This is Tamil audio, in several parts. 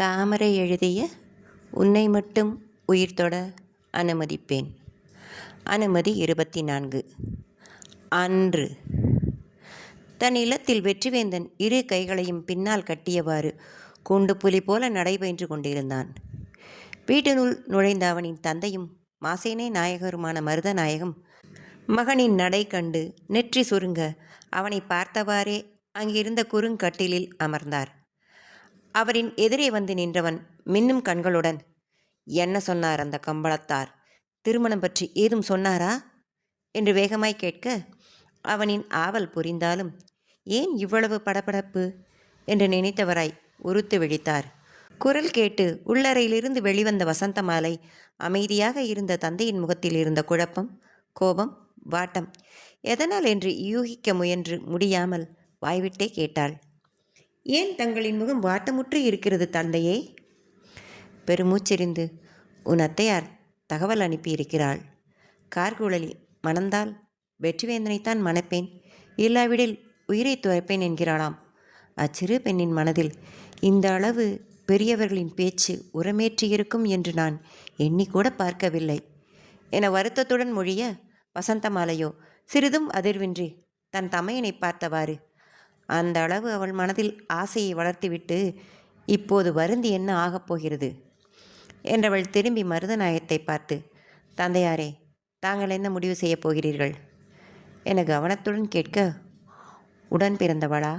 தாமரை எழுதிய உன்னை மட்டும் உயிர் தொட அனுமதிப்பேன். அனுமதி இருபத்தி நான்கு அன்று. தன் இல்லத்தில் வெற்றிவேந்தன் இரு கைகளையும் பின்னால் கட்டியவாறு கூண்டு புலி போல நடைபயின்று கொண்டிருந்தான். வீட்டினுள் நுழைந்த அவனின் தந்தையும் மாசேனே நாயகருமான மருதநாயகம் மகனின் நடை கண்டு நெற்றி சுருங்க அவனை பார்த்தவாறே அங்கிருந்த குறுங்கட்டிலில் அமர்ந்தார். அவரின் எதிரே வந்து நின்றவன் மின்னும் கண்களுடன் என்ன சொன்னார் அந்த கம்பளத்தார்? திருமணம் பற்றி ஏதும் சொன்னாரா? என்று வேகமாய் கேட்க அவனின் ஆவல் புரிந்தாலும் ஏன் இவ்வளவு படபடப்பு? என்று நினைத்தவராய் உறுத்து விழித்தார். குரல் கேட்டு உள்ளறையிலிருந்து வெளிவந்த வசந்த மாலை அமைதியாக இருந்த தந்தையின் முகத்தில் இருந்த குழப்பம் கோபம் வாட்டம் எதனால் என்று யூகிக்க முயன்று முடியாமல் வாய்விட்டே கேட்டாள். ஏன் தங்களின் முகம் வாட்டமுற்று இருக்கிறது தந்தையே? பெருமூச்செறிந்து உன் அத்தையார் தகவல் அனுப்பியிருக்கிறாள். கார்குழலி மணந்தால் வெற்றிவேந்தனைத்தான் மணப்பேன். இல்லாவிடில் உயிரை துவைப்பேன் என்கிறாளாம். அச்சிறு பெண்ணின் மனதில் இந்த அளவு பெரியவர்களின் பேச்சு உரமேற்றியிருக்கும் என்று நான் எண்ணிக்கூட பார்க்கவில்லை. என வருத்தத்துடன் மொழிய வசந்தமாலையோ சிறிதும் அதிர்வின்றி தன் தமையனை பார்த்தவாறு அந்த அளவு அவள் மனதில் ஆசையை வளர்த்துவிட்டு இப்போது வருந்தி என்ன ஆகப் போகிறது? என்றவள் திரும்பி மருதநாயத்தை பார்த்து தந்தையாரே தாங்கள் என்ன முடிவு செய்யப் போகிறீர்கள்? என கவனத்துடன் கேட்க உடன் பிறந்தவளா?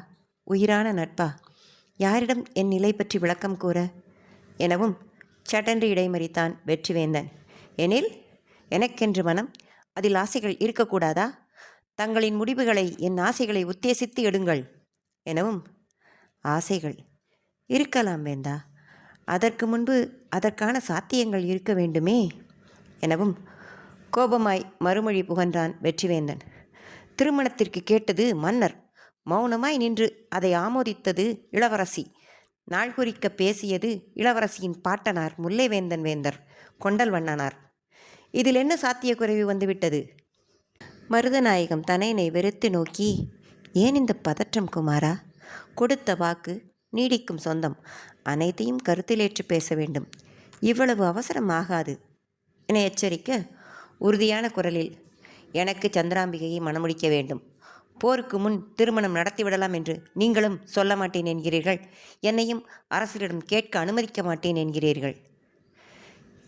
உயிரான நட்பா? யாரிடம் என் நிலை பற்றி விளக்கம் கூற? எனவும் சட்டென்று இடைமறித்தான் வெற்றிவேந்தன் எனில் எனக்கென்று மனம் அதில் ஆசைகள் இருக்கக்கூடாதா? தங்களின் முடிவுகளை என் ஆசைகளை உத்தேசித்து எடுங்கள். எனவும் ஆசைகள் இருக்கலாம் வேந்தா அதற்கு முன்பு அதற்கான சாத்தியங்கள் இருக்க வேண்டுமே எனவும் கோபமாய் மறுமொழி புகன்றான் வெற்றிவேந்தன். திருமணத்திற்கு கேட்டது மன்னர். மௌனமாய் நின்று அதை ஆமோதித்தது இளவரசி. நாள் குறிக்க பேசியது இளவரசியின் பாட்டனார் முல்லைவேந்தன் வேந்தர் கொண்டல் வண்ணனார். இதில் என்ன சாத்தியக்குறைவு வந்துவிட்டது? மருதநாயகம் தனையனை வெறுத்து நோக்கி ஏன் இந்த பதற்றம் குமாரா? கொடுத்த வாக்கு நீடிக்கும் சொந்தம். அனைத்தையும் கருத்திலேற்று பேச வேண்டும். இவ்வளவு அவசரம் ஆகாது. என எச்சரிக்க உறுதியான குரலில் எனக்கு சந்திராம்பிகையை மணமுடிக்க வேண்டும். போருக்கு முன் திருமணம் நடத்திவிடலாம் என்று நீங்களும் சொல்ல மாட்டேன் என்கிறீர்கள். என்னையும் அரசரிடம் கேட்க அனுமதிக்க மாட்டேன் என்கிறீர்கள்.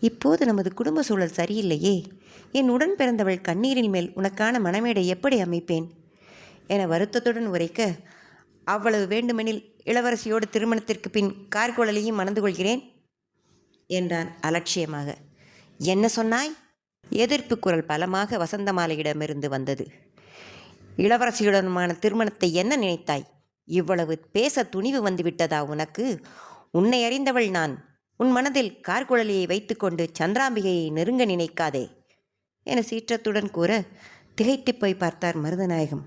இப்போது நமது குடும்ப சூழல் சரியில்லையே. என் உடன் பிறந்தவள் கண்ணீரின் மேல் உனக்கான மனமேடை எப்படி அமைப்பேன்? என வருத்தத்துடன் உரைக்க அவ்வளவு வேண்டுமெனில் இளவரசியோடு திருமணத்திற்கு பின் கார்குழலையும் மணந்து கொள்கிறேன் என்றான் அலட்சியமாக. என்ன சொன்னாய்? எதிர்ப்பு குரல் பலமாக வசந்தமாலையிடமிருந்து வந்தது. இளவரசியுடனுமான திருமணத்தை என்ன நினைத்தாய்? இவ்வளவு பேச துணிவு வந்துவிட்டதா உனக்கு? உன்னை அறிந்தவள் நான். உன் மனதில் கார்குழலியை வைத்துக்கொண்டு சந்திராம்பிகையை நெருங்க நினைக்காதே என சீற்றத்துடன் கூற திகைத்துப் போய் பார்த்தார் மருதநாயகம்.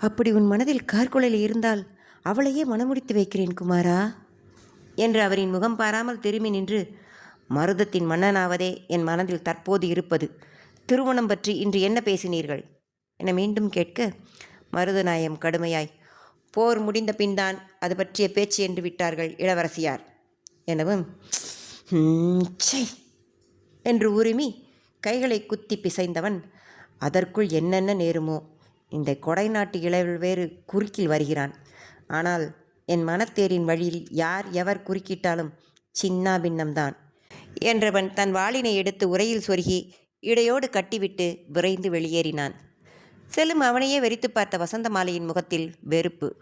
அப்படி உன் மனதில் கார்குழல் இருந்தால் அவளையே மனமுடித்து வைக்கிறேன் குமாரா. என்று அவரின் முகம் பாராமல் திரும்பி நின்று மருதத்தின் மன்னனாவதே என் மனதில் தற்போது இருப்பது. திருமணம் பற்றி இன்று என்ன பேசினீர்கள்? என மீண்டும் கேட்க மருதநாயம் கடுமையாய் போர் முடிந்த பின்தான் அது பற்றிய பேச்சு என்று விட்டார்கள் இளவரசியார். எனவும் சை என்று உருமி கைகளை குத்தி பிசைந்தவன் அதற்குள் என்னென்ன நேருமோ இந்த கொடை நாட்டு இளவில் வேறு குறுக்கில் வருகிறான். ஆனால் என் மனத்தேரின் வழியில் யார் எவர் குறுக்கிட்டாலும் சின்னா பின்னம்தான். என்றவன் தன் வாளினை எடுத்து உரையில் சொருகி இடையோடு கட்டிவிட்டு விரைந்து வெளியேறினான். செல்லும் அவனையே வெறித்து பார்த்த வசந்த மாலையின் முகத்தில் வெறுப்பு.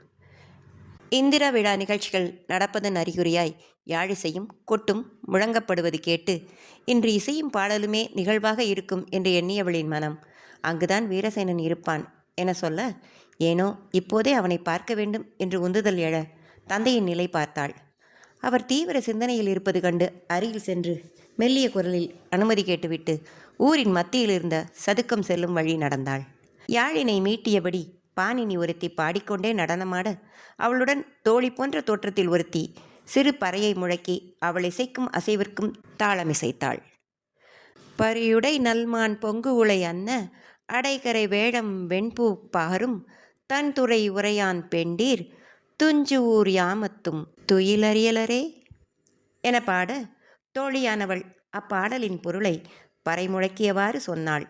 இந்திரா விழா நிகழ்ச்சிகள் நடப்பதன் அறிகுறியாய் யாழிசையும் கொட்டும் முழங்கப்படுவது கேட்டு இன்று இசையும் பாடலுமே நிகழ்வாக இருக்கும் என்று எண்ணியவளின் மனம். அங்குதான் வீரசேனன் இருப்பான். என சொல்ல ஏனோ இப்போதே அவனை பார்க்க வேண்டும் என்று உந்துதல் எழ தந்தையின் நிலை பார்த்தாள். அவர் தீவிர சிந்தனையில் இருப்பது கண்டு அருகில் சென்று மெல்லிய குரலில் அனுமதி கேட்டுவிட்டு ஊரின் மத்தியில் இருந்த சதுக்கம் செல்லும் வழி நடந்தாள். யாழினை மீட்டியபடி பாணினி ஒருத்தி பாடிக்கொண்டே நடனமாட அவளுடன் தோழி போன்ற தோற்றத்தில் ஒருத்தி சிறு பறையை முழக்கி அவள் இசைக்கும் அசைவிற்கும் தாளமிசைத்தாள் பரியுடை நல்மான் பொங்கு உலை அன்ன அடைகரை வேடம் வெண்பூ பாரும் தன் துறை உரையான் பெண்டீர் துஞ்சு ஊர் யாமத்தும் துயிலறியலரே என பாட தோழியானவள் அப்பாடலின் பொருளை பறைமுழக்கியவாறு சொன்னாள்.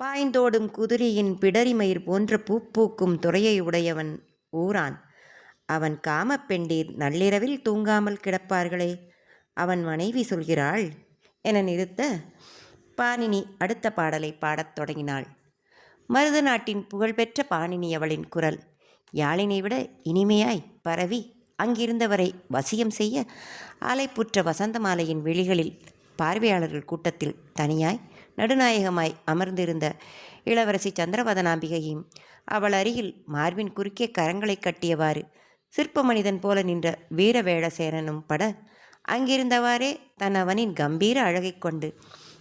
பாய்ந்தோடும் குதிரையின் பிடரிமயிர் போன்ற பூப்பூக்கும் துறையை உடையவன் ஊரான். அவன் காமப்பெண்டீர் நள்ளிரவில் தூங்காமல் கிடப்பார்களே. அவன் மனைவி சொல்கிறாள் என நிறுத்த பாணினி அடுத்த பாடலை பாடத் தொடங்கினாள். மருத நாட்டின் புகழ்பெற்ற பாணினி அவளின் குரல் யாழினை விட இனிமையாய் பரவி அங்கிருந்தவரை வசியம் செய்ய ஆலைப்புற்ற வசந்த மாலையின் விழிகளில் பார்வையாளர்கள் கூட்டத்தில் தனியாய் நடுநாயகமாய் அமர்ந்திருந்த இளவரசி சந்திரவதனாம்பிகையும் அவள் அருகில் மார்பின் குறுக்கே கரங்களை கட்டியவாறு சிற்ப மனிதன் போல நின்ற வீரவேழசேனனும் பட அங்கிருந்தவாறே தன் அவனின் கம்பீர அழகைக் கொண்டு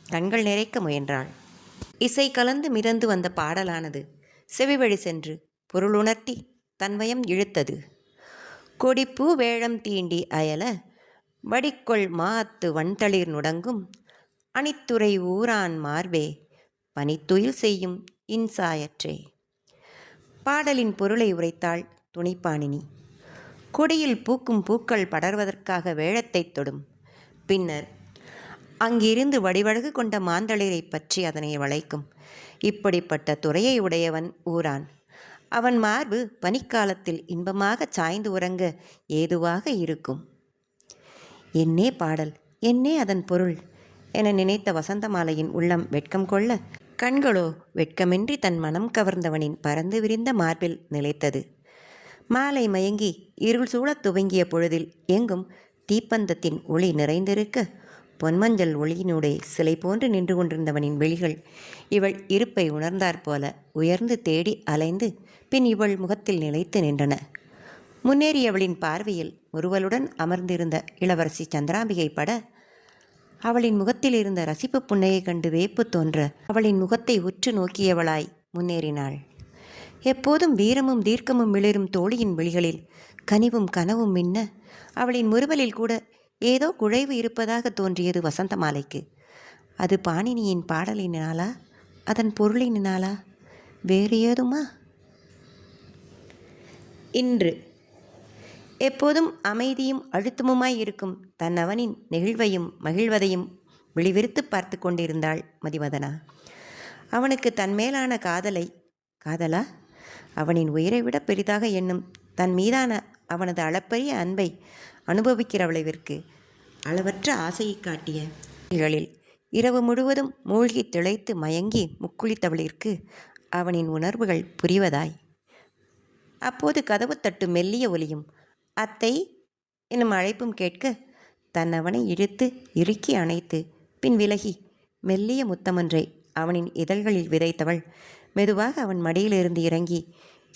கண்கள் நிறைக்க முயன்றாள். இசை கலந்து மிதந்து வந்த பாடலானது செவிவழி சென்று பொருளுணர்த்தி தன்மயம் இழுத்தது. கொடிப்பூ வேழம் தீண்டி அயல வடிக்கொள் மாத்து வன்தளிர் நுடங்கும் அணித்துறை ஊரான் மார்பே பனித்துயில் செய்யும் இன்சாயற்றே. பாடலின் பொருளை உரைத்தாள் துணிப்பாணினி. கொடியில் பூக்கும் பூக்கள் படர்வதற்காக வேழத்தைத் தொடும். பின்னர் அங்கிருந்து வடிவழகு கொண்ட மாந்தளிரை பற்றி அதனை வளைக்கும். இப்படிப்பட்ட துறையை உடையவன் ஊரான். அவன் மார்பு பனிக்காலத்தில் இன்பமாகச் சாய்ந்து உறங்க ஏதுவாக இருக்கும். என்னே பாடல் என்னே அதன் பொருள் என நினைத்த வசந்தமாலையின் உள்ளம் வெட்கம் கொள்ள கண்களோ வெட்கமின்றி தன் மனம் கவர்ந்தவனின் பறந்து விரிந்த மார்பில் நிலைத்தது. மாலை மயங்கி இருள் சூழத் துவங்கிய பொழுதில் எங்கும் தீப்பந்தத்தின் ஒளி நிறைந்திருக்க பொன்மஞ்சள் ஒளியினூடே சிலை போன்று நின்று கொண்டிருந்தவனின் விழிகள் இவள் இருப்பை உணர்ந்தாற்போல உயர்ந்து தேடி அலைந்து பின் இவள் முகத்தில் நிலைத்து நின்றன. முன்னேறியவளின் பார்வையில் ஒருவளுடன் அமர்ந்திருந்த இளவரசி சந்திராம்பிகை பட அவளின் முகத்தில் இருந்த ரசிப்பு புன்னையை கண்டு வேப்பு தோன்ற அவளின் முகத்தை உற்று நோக்கியவளாய் முன்னேறினாள். எப்போதும் வீரமும் தீர்க்கமும் மிளிரும் தோழியின் விழிகளில் கனிவும் கனவும் மின்ன அவளின் முறுவலில் கூட ஏதோ குழைவு இருப்பதாக தோன்றியது வசந்தமாலைக்கு அது பாணினியின் பாடலினாலா? அதன் பொருளினாலா? வேறு ஏதுமா? இன்று. எப்போதும் அமைதியும் அழுத்தமுமாய் இருக்கும் தன் அவனின் நெகிழ்வையும் மகிழ்வதையும் விழிவிரித்து பார்த்து கொண்டிருந்தாள் மதிமதனா அவனுக்கு தன் மேலான காதலை காதலா? அவனின் உயிரை விட பெரிதாக எண்ணும் தன் மீதான அவனது அளப்பரிய அன்பை அனுபவிக்கிறவளவிற்கு அளவற்ற ஆசையை காட்டிய நிகழில் இரவு முழுவதும் மூழ்கி திளைத்து மயங்கி முக்குளித்தவளிற்கு அவனின் உணர்வுகள் புரிவதாய். அப்போது கதவு தட்டு மெல்லிய ஒலியும். அத்தை என்னும் அழைப்பும் கேட்க தன்னவனை இழுத்து இறுக்கி அணைத்து பின் விலகி மெல்லிய முத்தமொன்றை அவனின் இதழ்களில் விதைத்தவள். மெதுவாக அவன் மடியிலிருந்து இறங்கி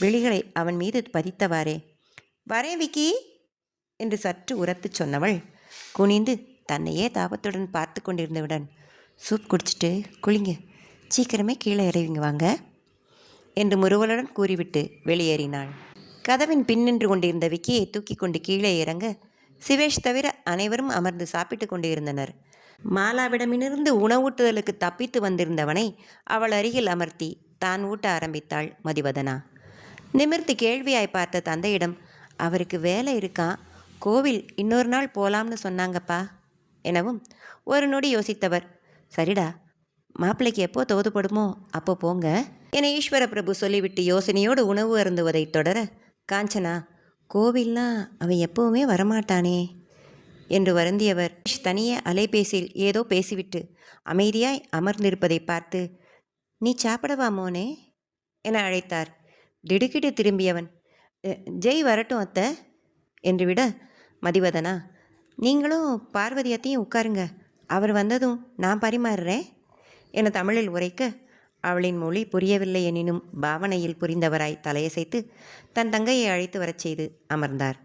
விழிகளை அவன் மீது பதித்தவாறே வரேன் விக்கி. என்று சற்று உரத்துச் சொன்னவள் குனிந்து தன்னையே தாபத்துடன் பார்த்து கொண்டிருந்தவுடன் சூப் குடிச்சிட்டு குளிங்க. சீக்கிரமே கீழே இறவிங்க வாங்க என்று முறுவலுடன் கூறிவிட்டு வெளியேறினாள். கதவின் பின்னின்று கொண்டிருந்த விக்கியை தூக்கி கொண்டு கீழே இறங்க சிவேஷ் தவிர அனைவரும் அமர்ந்து சாப்பிட்டு கொண்டிருந்தனர். மாலாவிடமிருந்து உணவூட்டுதலுக்கு தப்பித்து வந்திருந்தவனை அவள் அருகில் அமர்த்தி தான் ஊட்ட ஆரம்பித்தாள் மதிவதனா. நிமிர்ந்து கேள்வியாய் பார்த்த தந்தையிடம் அவருக்கு வேலை இருக்கான் கோவில் இன்னொரு நாள் போகலாம்னு சொன்னாங்கப்பா எனவும் ஒரு நொடி யோசித்தவர். சரிடா மாப்பிள்ளைக்கு எப்போ தோதுப்படுமோ அப்போ போங்க என ஈஸ்வர பிரபு சொல்லிவிட்டு யோசனையோடு உணவு அருந்துவதைத் தொடர காஞ்சனா கோவில்னா அவன் எப்பவுமே வரமாட்டானே என்று வருந்தியவர். தனியே அலைபேசியில் ஏதோ பேசிவிட்டு அமைதியாய் அமர்ந்திருப்பதை பார்த்து நீ சாப்பிடவா மோனே? என அழைத்தார். திடுக்கிட்டு திரும்பியவன் ஜெய் வரட்டும் அத்தை என்று விட மதிவதனா? நீங்களும் பார்வதியத்தையும் உட்காருங்க. அவர் வந்ததும் நான் பரிமாறுறேன். என தமிழில் உரைக்க அவளின் மொழி புரியவில்லை எனினும் பாவனையில் புரிந்தவராய் தலையசைத்து தன் தங்கையை அழைத்து வரச் செய்து அமர்ந்தார்.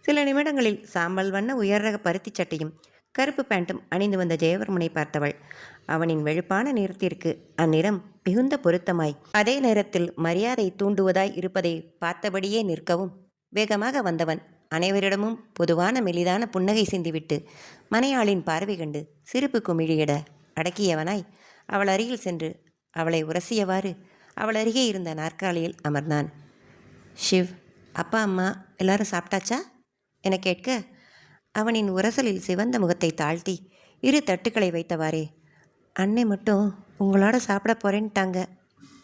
சில நிமிடங்களில் சாம்பல் வண்ண உயர் ரக சட்டையும் கருப்பு பேண்ட்டும் அணிந்து வந்த ஜெயவர்மனை பார்த்தவள் அவனின் வெளுப்பான நிறத்திற்கு அந்நிறம் மிகுந்த பொருத்தமாய் அதே நேரத்தில் மரியாதை தூண்டுவதாய் இருப்பதை பார்த்தபடியே நிற்கவும் வேகமாக வந்தவன் அனைவரிடமும் பொதுவான மெலிதான புன்னகை சிந்திவிட்டு மனையாளின் பார்வை கண்டு சிரிப்பு குமிழியிட அடக்கியவனாய் அவள் அருகில் சென்று அவளை உரசியவாறு அவள் அருகே இருந்த நாற்காலியில் அமர்ந்தான். ஷிவ் அப்பா அம்மா எல்லாரும் சாப்பிட்டாச்சா? என கேட்க அவனின் உரசலில் சிவந்த முகத்தை தாழ்த்தி இரு தட்டுக்களை வைத்தவாறே அன்னை மட்டும் உங்களோட சாப்பிட போறேன்ட்டாங்க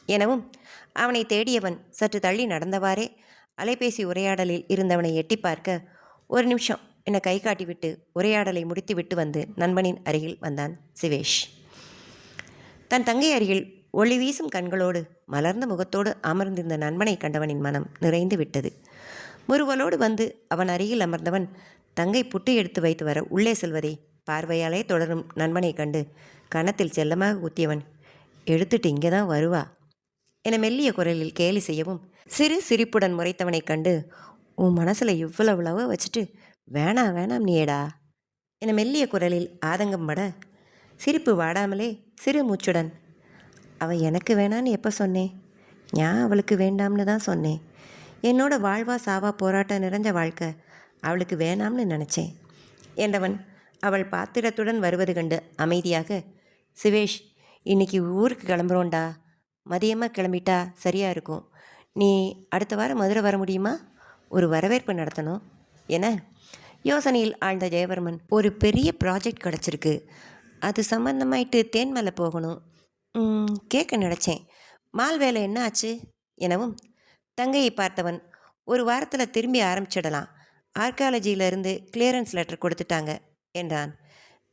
எனவும் அவனை தேடியவன் சற்று தள்ளி நடந்தவாறே அலைபேசி உரையாடலில் இருந்தவனை எட்டி பார்க்க ஒரு நிமிஷம் என கை காட்டிவிட்டு உரையாடலை முடித்துவிட்டு வந்து நண்பனின் அருகில் வந்தான் சிவேஷ். தன் தங்கை அருகில் ஒளி வீசும் கண்களோடு மலர்ந்த முகத்தோடு அமர்ந்திருந்த நண்பனை கண்டவனின் மனம் நிறைந்து விட்டது. முறுவலோடு வந்து அவன் அருகில் அமர்ந்தவன் தங்கை புட்டு எடுத்து வைத்து வர உள்ளே செல்வதை பார்வையாலே தொடரும் நண்பனை கண்டு கணத்தில் செல்லமாக ஊத்தியவன் எடுத்துட்டு இங்கே தான் வருவா என மெல்லிய குரலில் கேலி செய்யவும் சிறு சிரிப்புடன் முறைத்தவனை கண்டு உன் மனசில் இவ்வளவு வச்சுட்டு வேணாம் வேணாம் நீயடா என மெல்லிய குரலில் ஆதங்கம் பட சிரிப்பு வாடாமலே சிறு மூச்சுடன் அவள் எனக்கு வேணான்னு எப்போ சொன்னேன் நான் அவளுக்கு வேண்டாம்னு தான் சொன்னேன் என்னோட வாழ்வா சாவா போராட்டம் நிறைஞ்ச வாழ்க்கை அவளுக்கு வேணாம்னு நினச்சேன் என்றவன் அவள் பாத்திரத்துடன் வருவது கண்டு அமைதியாக சிவேஷ் இன்னைக்கு ஊருக்கு கிளம்புறோண்டா மதியமாக கிளம்பிட்டா சரியாக இருக்கும். நீ அடுத்த வாரம் மதுரை வர முடியுமா? ஒரு வரவேற்பு நடத்தணும். என யோசனையில் ஆழ்ந்த ஜெயவர்மன் ஒரு பெரிய ப்ராஜெக்ட் கிடச்சிருக்கு. அது சம்பந்தமாயிட்டு தேன்மலை போகணும். கேட்க நினச்சேன். மால் வேலை என்ன ஆச்சு? எனவும். தங்கையை பார்த்தவன் ஒரு வாரத்தில் திரும்பி ஆரம்பிச்சிடலாம். ஆர்காலஜியிலேருந்து கிளியரன்ஸ் லெட்டர் கொடுத்துட்டாங்க என்றான்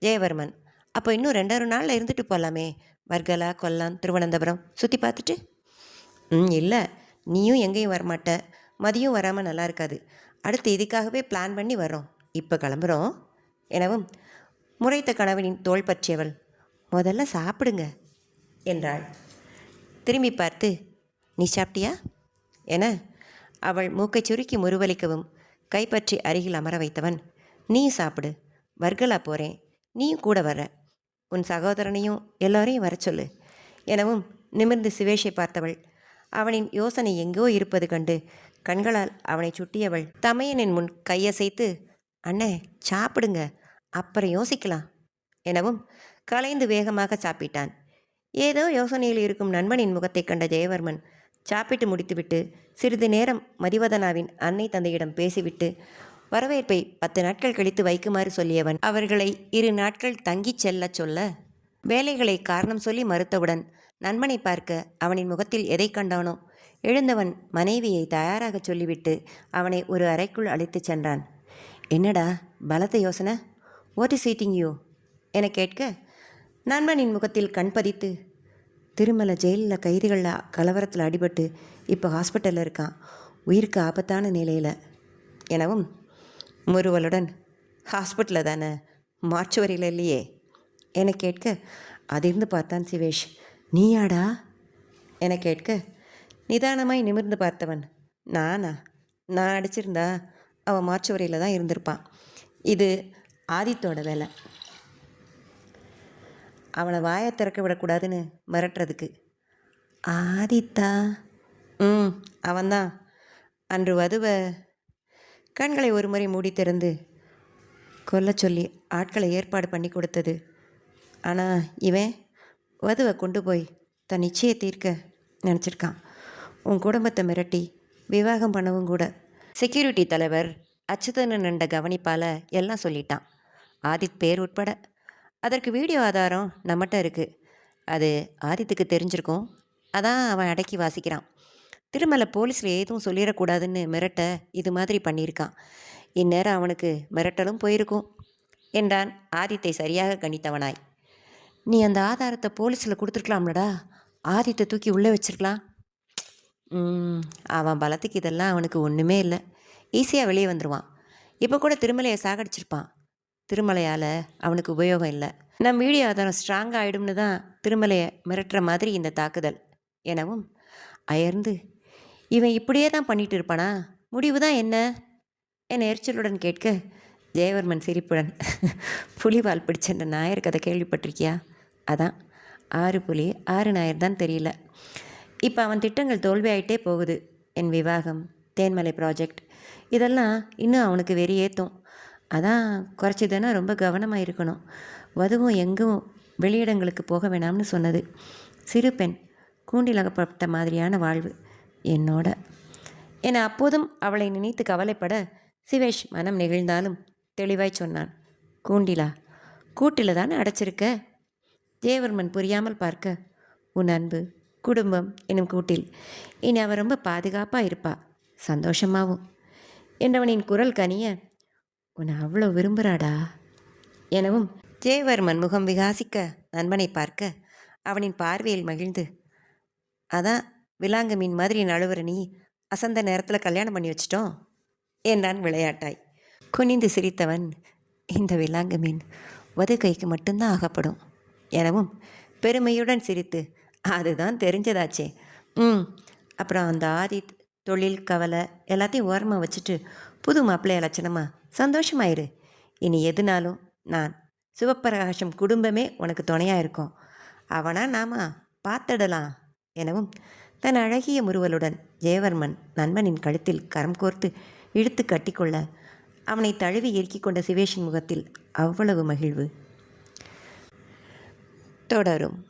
ஜெயவர்மன். அப்போ இன்னும் ரெண்டரை நாளில் இருந்துட்டு போகலாமே வர்கலா கொல்லம் திருவனந்தபுரம். சுற்றி பார்த்துட்டு? ம் இல்லை. நீயும் எங்கேயும் வரமாட்ட. மதியம் வராமல் நல்லா இருக்காது. அடுத்து இதுக்காகவே பிளான் பண்ணி வரோம் இப்போ கிளம்புறோம். எனவும் முறைத்த கணவனின் தோள் பற்றியவள். முதல்ல சாப்பிடுங்க என்றாள். திரும்பி பார்த்து நீ சாப்பிட்டியா? என அவள் மூக்கை சுருக்கி முறுவலிக்கவும் கைப்பற்றி அருகில் அமர வைத்தவன் நீ சாப்பிடு. வர்கலா போகிறேன் நீயும் கூட வர. உன் சகோதரனையும் எல்லோரையும் வர சொல்லு. எனவும் நிமிர்ந்து சிவேஷை பார்த்தவள் அவனின் யோசனை எங்கோ இருப்பது கண்டு கண்களால் அவனை சுட்டியவள் தமையனின் முன் கையசைத்து அண்ணே சாப்பிடுங்க அப்புறம் யோசிக்கலாம் எனவும் கலைந்து வேகமாக சாப்பிட்டான். ஏதோ யோசனையில் இருக்கும் நண்பனின் முகத்தை கண்ட ஜெயவர்மன் சாப்பிட்டு முடித்துவிட்டு சிறிது நேரம் மதிவதனாவின் அன்னை தந்தையிடம் பேசிவிட்டு வரவேற்பை பத்து நாட்கள் கழித்து வைக்குமாறு சொல்லியவன். அவர்களை இரு நாட்கள் தங்கிச் செல்லச் சொல்ல வேலைகளை காரணம் சொல்லி மறுத்தவுடன் நண்பனை பார்க்க அவனின் முகத்தில் எதை கண்டானோ எழுந்தவன் மனைவியை தயாராக சொல்லிவிட்டு அவனை ஒரு அறைக்குள் அழைத்துச் சென்றான். என்னடா பலத்த யோசனை? வாட் இஸ் ஈட்டிங் யூ என கேட்க நண்பனின் முகத்தில் கண் பதித்து திருமலை ஜெயிலில் கைதிகளில் கலவரத்தில் அடிபட்டு இப்போ ஹாஸ்பிட்டலில் இருக்கான். உயிருக்கு ஆபத்தான நிலையில். எனவும் முறுவலுடன் ஹாஸ்பிட்டலில் தானே? மார்ச்சுவரியில் இல்லையே. என கேட்க அதிர்ந்து பார்த்தான் சிவேஷ். நீயாடா? என கேட்க நிதானமாய் நிமிர்ந்து பார்த்தவன். நானா? நான் அடிச்சிருந்தா அவன் மார்ச்சுவரியில் தான் இருந்திருப்பான். இது ஆதித்தோட வேலை. அவனை வாயை திறக்க விடக்கூடாதுன்னு மிரட்டுறதுக்கு. ஆதித்தா? ம் அவன்தான். அன்று வதுவை கண்களை ஒரு முறை மூடி திறந்து கொல்லச் சொல்லி ஆட்களை ஏற்பாடு பண்ணி கொடுத்தது. ஆனால் இவன் வதுவை கொண்டு போய் தன் நிச்சய தீர்க்க நினச்சிருக்கான். உன் குடும்பத்தை மிரட்டி விவாகம் பண்ணவும் கூட செக்யூரிட்டி தலைவர் அச்சுதனன் என்ற கவனிப்பால் எல்லாம் சொல்லிட்டான். ஆதித் பேர் உட்பட அதற்கு வீடியோ ஆதாரம் நம்மகிட்ட இருக்குது அது ஆதித்துக்கு தெரிஞ்சிருக்கும். அதான் அவன் அடக்கி வாசிக்கிறான். திருமலை போலீஸில் எதுவும் சொல்லிடக்கூடாதுன்னு மிரட்ட இது மாதிரி பண்ணியிருக்கான். இந்நேரம் அவனுக்கு மிரட்டலும் போயிருக்கும். என்றான் ஆதித்தை சரியாக கணித்தவனாய். நீ அந்த ஆதாரத்தை போலீஸில் கொடுத்துருக்கலாம்லடா. ஆதித்தை தூக்கி உள்ளே வச்சிருக்கலாம். அவன் பலத்துக்கு இதெல்லாம் அவனுக்கு ஒன்றுமே இல்லை. ஈஸியாக வெளியே வந்துடுவான் இப்போ கூட திருமலையை சாகடிச்சிருப்பான். திருமலையால் அவனுக்கு உபயோகம் இல்லை. நம் வீடியோ ஆதாரம் ஸ்ட்ராங் ஆகிடும்னு தான் திருமலையை மிரட்டுற மாதிரி இந்த தாக்குதல். எனவும் அயர்ந்து இவன் இப்படியே தான் பண்ணிகிட்டு இருப்பானா? முடிவு தான் என்ன? என் எரிச்சலுடன் கேட்க ஜெயவர்மன் சிரிப்புடன் புலிவால் பிடிச்ச நாயர் கதை கேள்விப்பட்டிருக்கியா? அதான். ஆறு புலி ஆறு நாயர் தான் தெரியல. இப்போ அவன் திட்டங்கள் தோல்வியாயிட்டே போகுது என் விவாகம் தேன்மலை ப்ராஜெக்ட் இதெல்லாம் இன்னும் அவனுக்கு வெறி ஏற்றும் அதான் குறைச்சிதுன்னா ரொம்ப கவனமாக இருக்கணும். வதுவும் எங்கும் வெளியிடங்களுக்கு போக வேணாம்னு சொன்னது. சிறு பெண் கூண்டில் அகப்பட்ட மாதிரியான வாழ்வு. என்னோட. என அப்போதும் அவளை நினைத்து கவலைப்பட சிவேஷ் மனம் நெகிழ்ந்தாலும் தெளிவாய் சொன்னான். கூண்டிலா கூட்டில் தானே அடைச்சிருக்க? தேவர்மன் புரியாமல் பார்க்க. உன் அன்பு குடும்பம் எனும் கூட்டில் இனி அவன் ரொம்ப பாதுகாப்பாக இருப்பா. சந்தோஷமாகவும் என்றவனின் குரல் கனிய உன்னை அவ்வளோ விரும்புகிறாடா எனவும் ஜெயவர்மன் முகம் விகாசிக்க நண்பனை பார்க்க அவனின் பார்வையில் மகிழ்ந்து அதான் விலாங்கு மீன் மாதிரி நழுவுற நீ அசந்த நேரத்தில் கல்யாணம் பண்ணி வச்சிட்டோம் என்றான் விளையாட்டாய். குனிந்து சிரித்தவன் இந்த விலாங்கு மீன் வதுகைக்கு மட்டும்தான் ஆகப்படும். எனவும் பெருமையுடன் சிரித்து அதுதான் தெரிஞ்சதாச்சே. ம். அப்புறம் அந்த ஆதி தொழில் கவலை எல்லாத்தையும் ஓரமாக வச்சுட்டு புது மாப்பிள்ளைய லட்சணமா சந்தோஷமாயிரு. இனி எதுனாலும் நான் சிவப்பிரகாசம் குடும்பமே உனக்கு துணையாக இருக்கும். அவனா நாம பார்த்துடலாம். எனவும் தன் அழகிய முறுவலுடன் ஜெயவர்மன் நண்பனின் கழுத்தில் கரம் கோர்த்து இழுத்து கட்டிக்கொள்ள அவனை தழுவி இறுக்கிக் கொண்ட சிவேஷின் முகத்தில் அவ்வளவு மகிழ்வு. தொடரும்.